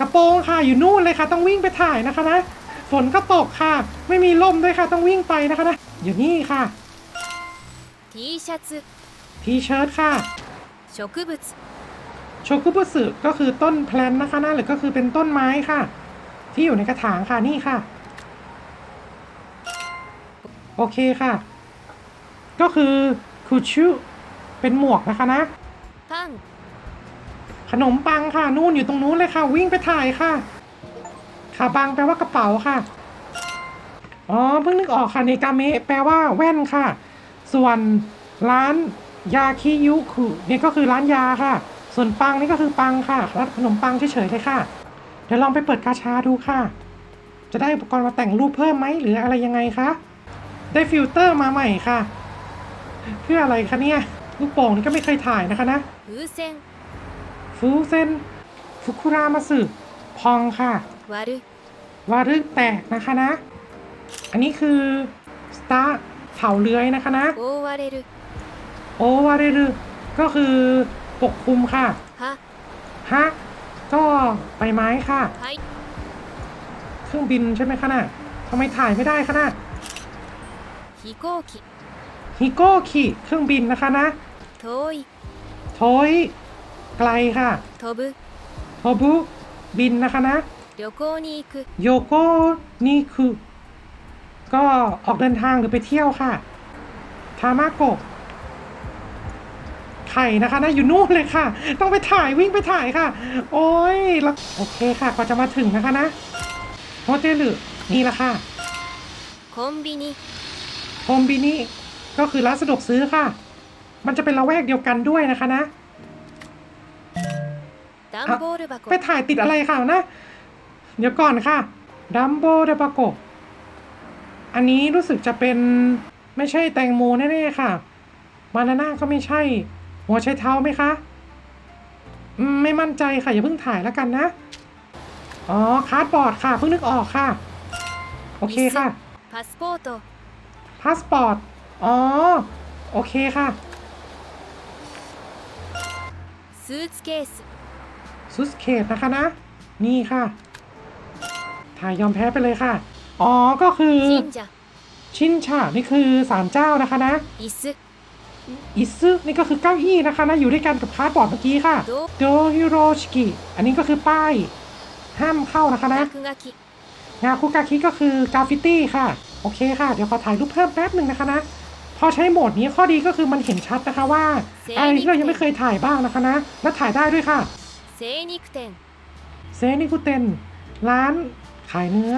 กระโปรงค่ะ อยู่นู่นเลยค่ะ ต้องวิ่งไปถ่ายนะคะนะ ฝนก็ตกค่ะ ไม่มีร่มด้วยค่ะ ต้องวิ่งไปนะคะนะ อยู่นี่ค่ะ T シャツ ทีเชิ้ตค่ะ 植物 โชกุบุสึก็คือต้นแพลนนะคะนะหรือก็คือเป็นต้นไม้ค่ะ ที่อยู่ในกระถางค่ะนี่ค่ะ โอเคค่ะ ก็คือคูชุเป็นหมวกนะคะนะ パン ขนมปังค่ะ นู่นอยู่ตรงนู้นเลยค่ะ วิ่งไปถ่ายค่ะ ขาบังแปลว่ากระเป๋าค่ะ อ๋อ เพิ่งนึกออกค่ะเนกาเมะแปลว่าแว่นค่ะ ส่วนร้านยาคิยุคุเนี่ยก็คือร้านยาค่ะ ส่วนปังนี่ก็คือปังค่ะร้านขนมปังเฉยๆเลยค่ะ เดี๋ยวลองไปเปิดกาชาดูค่ะ จะได้อุปกรณ์มาแต่งรูปเพิ่มไหมหรืออะไรยังไงคะ ได้ฟิลเตอร์มาใหม่ค่ะ เพื่ออะไรคะเนี่ย ลูกโป่งนี่ก็ไม่เคยถ่ายนะคะนะ ฟูเซนฟุคุรามาสึพองค่ะ วารึวารึแตกนะคะนะ อันนี้คือสตาร์เถาเลื้อยนะคะนะ โอวารรุโอวารรุก็คือปกคลุมค่ะฮะฮะก็ใบไม้ค่ะเครื่องบินใช่ไหมคะน่ะทำไมถ่ายไม่ได้คะน่ะฮิโกคิฮิโกคิเครื่องบินนะคะนะ โทยโทย ไกลค่ะโทบุโทบุบินนะคะนะโยโกนิคุก็ออกเดินทางหรือไปเที่ยวค่ะ ทามาโกะไข่นะคะนะอยู่นู่นเลยค่ะ ต้องไปถ่ายวิ่งไปถ่ายค่ะ โอ้ยแล้วโอเคค่ะกว่าจะมาถึงนะคะนะโฮเทลนี่ละค่ะคอมบินิคอมบินิก็คือร้านสะดวกซื้อค่ะ มันจะเป็นละแวกเดียวกันด้วยนะคะนะ ไปถ่ายติดอะไรค่ะนะ เดี๋ยวก่อนค่ะ ดัมโบเดบาโกอันนี้รู้สึกจะเป็นไม่ใช่แตงโมแน่ๆค่ะ บานาน่าก็ไม่ใช่ หัวใช้เท้าไหมคะ ไม่มั่นใจค่ะ อย่าเพิ่งถ่ายแล้วกันนะ อ๋อ คาร์ดบอร์ดค่ะ เพิ่งนึกออกค่ะ โอเคค่ะพาสปอร์ตพาสปอร์ต อ๋อ โอเคค่ะสูทเคส ซุสเคตนะคะนะ นี่ค่ะถ่ายยอมแพ้ไปเลยค่ะ อ๋อ ก็คือ ชินชานี่คือสาลเจ้านะคะนะ อิซึอิซึนี่ก็คือเก้าอี้นะคะนะ อยู่ด้วยกันกับคาร์ดบอร์ดเมื่อกี้ค่ะ โดฮิโรชิกิ อันนี้ก็คือป้าย ห้ามเข้านะคะนะงาคุกาคิก็คือกราฟฟิตี้ค่ะ โอเคค่ะ เดี๋ยวขอถ่ายรูปเพิ่มแป๊บหนึ่งนะคะนะพอใช้โหมดนี้ข้อดีก็คือมันเห็นชัดนะคะว่าอะไรที่เรายังไม่เคยถ่ายบ้างนะคะนะ และถ่ายได้ด้วยค่ะ เซนิคุเตนเซนิคุเตนร้านขายเนื้อ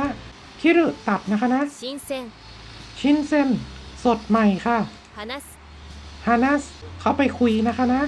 คิรุตัดนะคะนะชินเซนชินเซนสดใหม่ค่ะฮานัสฮานัสเขาไปคุยนะคะนะ